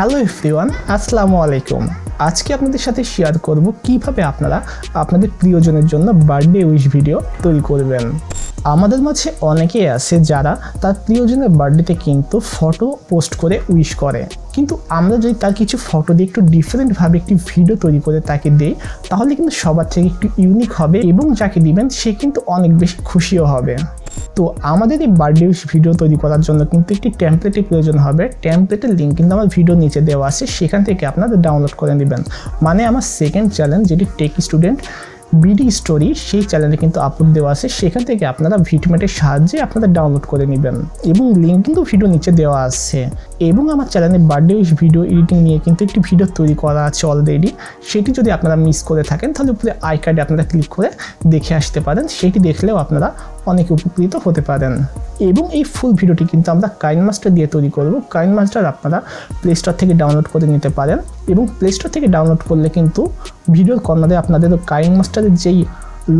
Hello everyone, আসসালামু আলাইকুম। আজকে আপনাদের সাথে শেয়ার করব কীভাবে আপনারা আপনাদের প্রিয়জনের জন্য বার্থডে উইশ ভিডিও তৈরি করবেন। আমাদের মাঝে অনেকেই আছে যারা তার প্রিয়জনের বার্থডেতে কিন্তু ফটো পোস্ট করে উইশ করে। কিন্তু আমরা যদি তার কিছু ফটো দিয়ে একটু ডিফারেন্টভাবে একটি ভিডিও তৈরি করে তাকে দিই, তাহলে কিন্তু সবার থেকে একটু ইউনিক হবে এবং যাকে দিবেন সে কিন্তু অনেক বেশি খুশিও হবে। তো আমাদের এই বার্থডে ভিডিও তৈরি করার জন্য কিন্তু একটি টেমপ্লেটের প্রয়োজন হবে টেমপ্লেটের লিঙ্ক কিন্তু আমার ভিডিও নিচে দেওয়া আছে, সেখান থেকে আপনাদের ডাউনলোড করে নেবেন। মানে আমার সেকেন্ড চ্যানেল যেটি টেক স্টুডেন্ট বিডি স্টোরি সেই চ্যানেলে কিন্তু আপলোড দেওয়া আছে। সেখান থেকে আপনারা ভিটমেটের সাহায্যে আপনারা ডাউনলোড করে নেবেন এবং লিঙ্ক কিন্তু ভিডিও নিচে দেওয়া আছে। এবং আমার চ্যানেলে বার্থডে উইশ ভিডিও এডিটিং নিয়ে কিন্তু একটি ভিডিও তৈরি করা আছে অলরেডি সেটি যদি আপনারা মিস করে থাকেন, তাহলে উপরে আই কার্ডে আপনারা ক্লিক করে দেখে আসতে পারেন। সেটি দেখলেও আপনারা অনেক উপকৃত হতে পারেন। এবং এই ফুল ভিডিওটি কিন্তু আমরা কাইন মাস্টার দিয়ে তৈরি করব। কাইন মাস্টার আপনারা প্লে স্টোর থেকে ডাউনলোড করে নিতে পারেন এবং প্লে স্টোর থেকে ডাউনলোড করলে কিন্তু ভিডিওর কর্নারে আপনাদের কাইন মাস্টারের যেই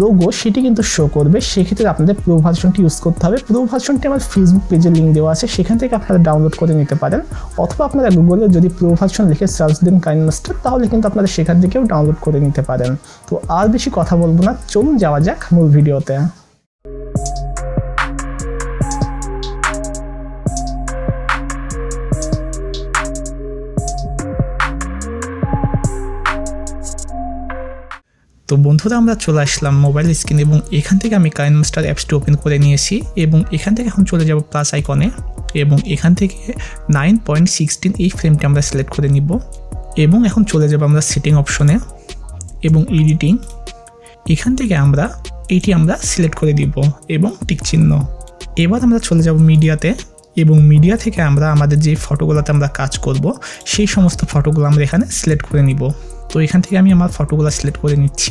লোগো সেটি কিন্তু শো করবে। সেক্ষেত্রে আপনাদের প্রো ভার্সনটি ইউজ করতে হবে। প্রো ভার্সনটি আমার ফেসবুক পেজে লিঙ্ক দেওয়া আছে। সেখান থেকে আপনারা ডাউনলোড করে নিতে পারেন। অথবা আপনারা গুগলে যদি প্রো ভার্সন লিখে সার্চ দিন কাইন মাস্টার তাহলে কিন্তু আপনারা সেখান থেকেও ডাউনলোড করে নিতে পারেন। তো আর বেশি কথা বলব না। চলুন যাওয়া যাক মূল ভিডিওতে তো বন্ধুরা, আমরা চলে আসলাম মোবাইল স্ক্রিন এবং এখান থেকে আমি কাইন মাস্টার অ্যাপসটি ওপেন করে নিয়েছি এবং এখান থেকে এখন চলে যাব প্লাস আইকনে এবং এখান থেকে নাইন পয়েন্ট সিক্সটিন এই ফ্রেমটি আমরা সিলেক্ট করে নিব এবং এখন চলে যাব আমরা সেটিং অপশনে এবং এডিটিং এখান থেকে আমরা এটি আমরা সিলেক্ট করে দিব এবং টিক চিহ্ন। এবার আমরা চলে যাব মিডিয়াতে এবং মিডিয়া থেকে আমরা আমাদের যে ফটোগুলোতে আমরা কাজ করব, সেই সমস্ত ফটোগুলো আমরা এখানে সিলেক্ট করে নিব। তো এখান থেকে আমি আমার ফটোগুলো সিলেক্ট করে নিচ্ছি।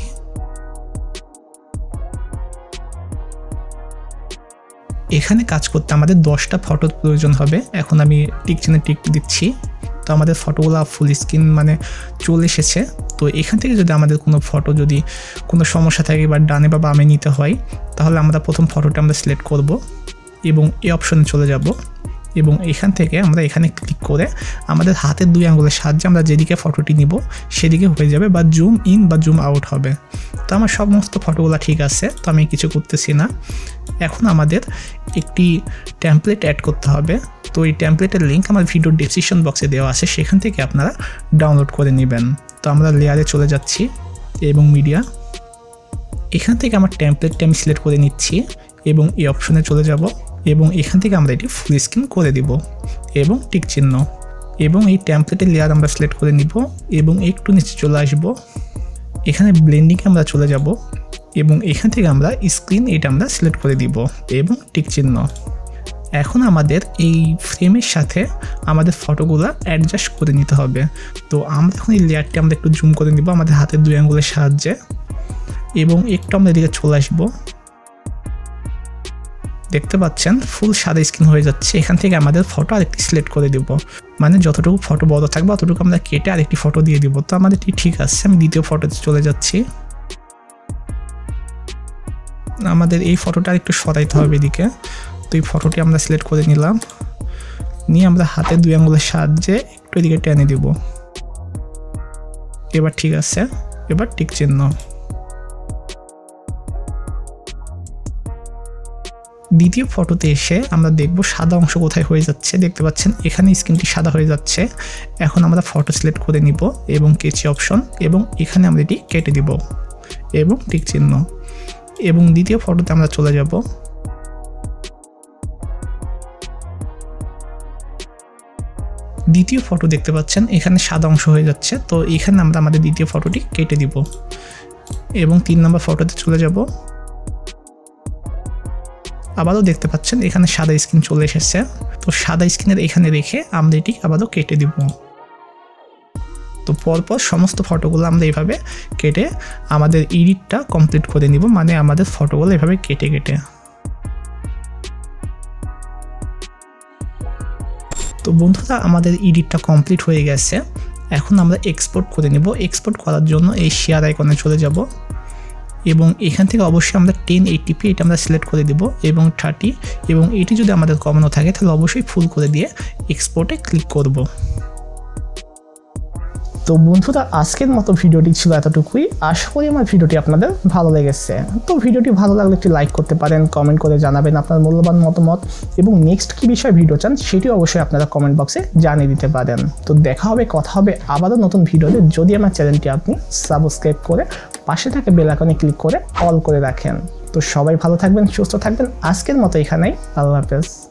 এখানে কাজ করতে আমাদের দশটা ফটোর প্রয়োজন হবে। এখন আমি টিক চিহ্নে টিক দিচ্ছি। তো আমাদের ফটোগুলো ফুল স্ক্রিন মানে চলে এসেছে। তো এখান থেকে যদি আমাদের কোনো ফটো যদি কোনো সমস্যা থাকে বা ডানে বা বামে নিতে হয়, তাহলে আমরা প্রথম ফটোটা আমরা সিলেক্ট করব এবং এই অপশনে চলে যাব। এবং এখান থেকে আমরা এখানে ক্লিক করে আমাদের হাতের দুই আঙুলের সাহায্যে আমরা যেদিকে ফটোটি নিব, সেদিকে হয়ে যাবে বা জুম ইন বা জুম আউট হবে। তো আমার সমস্ত ফটোগুলো ঠিক আছে, তো আমি কিছু করতেছি না। এখন আমাদের একটি ট্যাম্পলেট অ্যাড করতে হবে। তো এই ট্যাম্পলেটের লিঙ্ক আমার ভিডিওর ডিসক্রিপশন বক্সে দেওয়া আছে, সেখান থেকে আপনারা ডাউনলোড করে নেবেন। তো আমরা লেয়ারে চলে যাচ্ছি এবং মিডিয়া এখান থেকে আমার ট্যাম্পলেটটা আমি সিলেক্ট করে নিচ্ছি এবং এই অপশনে চলে যাব। এবং এখান থেকে আমরা এটি ফুল স্ক্রিন করে দিব এবং টিক চিহ্ন এবং এই ট্যাম্পলেটের লেয়ার আমরা সিলেক্ট করে নিব এবং একটু নিচে চলে আসব। এখানে ব্লেন্ডিংয়ে আমরা চলে যাব এবং এখান থেকে আমরা স্ক্রিন এটা আমরা সিলেক্ট করে দিব এবং টিক চিহ্ন। এখন আমাদের এই ফ্রেমের সাথে আমাদের ফটোগুলো অ্যাডজাস্ট করে নিতে হবে। তো আমরা এখন এই লেয়ারটি আমরা একটু জুম করে নিব আমাদের হাতের দুই আঙ্গুলের সাহায্যে এবং একটু আমরা এদিকে চলে আসব। দেখতে পাচ্ছেন ফুল সাদা স্ক্রিন হয়ে যাচ্ছে। এখান থেকে আমাদের ফটো আরেকটি সিলেক্ট করে দেবো। মানে যতটুকু ফটো বড় থাকবে, অতটুকু আমরা কেটে আরেকটি ফটো দিয়ে দিব। তো আমাদের ঠিক আছে, আমি দ্বিতীয় ফটোতে চলে যাচ্ছি। আমাদের এই ফটোটা একটু সরাইতে হবে এদিকে। তো এই ফটোটি আমরা সিলেক্ট করে নিলাম। নিয়ে আমরা হাতে দুই আঙুলের সাহায্যে একটু এদিকে টেনে দিব। এবার ঠিক আছে, এবার টিক চিহ্ন। দ্বিতীয় ফটোতে এসে আমরা দেখব সাদা অংশ কোথায় হয়ে যাচ্ছে। দেখতে পাচ্ছেন, এখানে স্ক্রিনটি সাদা হয়ে যাচ্ছে। এখন আমরা ফটো সিলেক্ট করে নিব এবং কেচি অপশন এবং এখানে আমরা এটি কেটে দিব এবং টিক চিহ্ন। এবং দ্বিতীয় ফটোতে আমরা চলে যাব। দ্বিতীয় ফটো দেখতে পাচ্ছেন, এখানে সাদা অংশ হয়ে যাচ্ছে। তো এখানে আমরা আমাদের দ্বিতীয় ফটোটি কেটে দিব। এবং তিন নম্বর ফটোতে চলে যাব। আবারও দেখতে পাচ্ছেন, এখানে সাদা স্ক্রিন চলে এসেছে। তো সাদা স্ক্রিনের এখানে রেখে আমরা এটি আবারও কেটে দিব। তো পরপর সমস্ত ফটোগুলো আমরা এইভাবে কেটে আমাদের এডিটটা কমপ্লিট করে নিব মানে আমাদের ফটোগুলো এভাবে কেটে কেটে। তো বন্ধুরা, আমাদের এডিটটা কমপ্লিট হয়ে গেছে। এখন আমরা এক্সপোর্ট করে নেব। এক্সপোর্ট করার জন্য এই শেয়ার আইকনে চলে যাব। এবং এখান থেকে অবশ্যই আমরা টেন এইটিপি এটা আমরা সিলেক্ট করে দেব এবং থার্টি এবং এটি যদি আমাদের কমানো থাকে, তাহলে অবশ্যই ফুল করে দিয়ে এক্সপোর্টে ক্লিক করব। তো বন্ধুরা, আজকের মতো ভিডিওটি ছিল এতটুকুই। আশা করি আমার ভিডিওটি আপনাদের ভালো লেগেছে। তো ভিডিওটি ভালো লাগলে একটি লাইক করতে পারেন কমেন্ট করে জানাবেন আপনার মূল্যবান মতামত এবং নেক্সট কী বিষয়ে ভিডিও চান সেটি অবশ্যই আপনারা কমেন্ট বক্সে জানিয়ে দিতে পারেন। তো দেখা হবে, কথা হবে আবারও নতুন ভিডিওতে। যদি আমার চ্যানেলটি আপনি সাবস্ক্রাইব করে পাশে থাকা বেল আইকনে ক্লিক করে অল করে রাখেন। তো সবাই ভালো থাকবেন, সুস্থ থাকবেন। আজকের মতো এখানেই। আল্লাহ হাফেজ।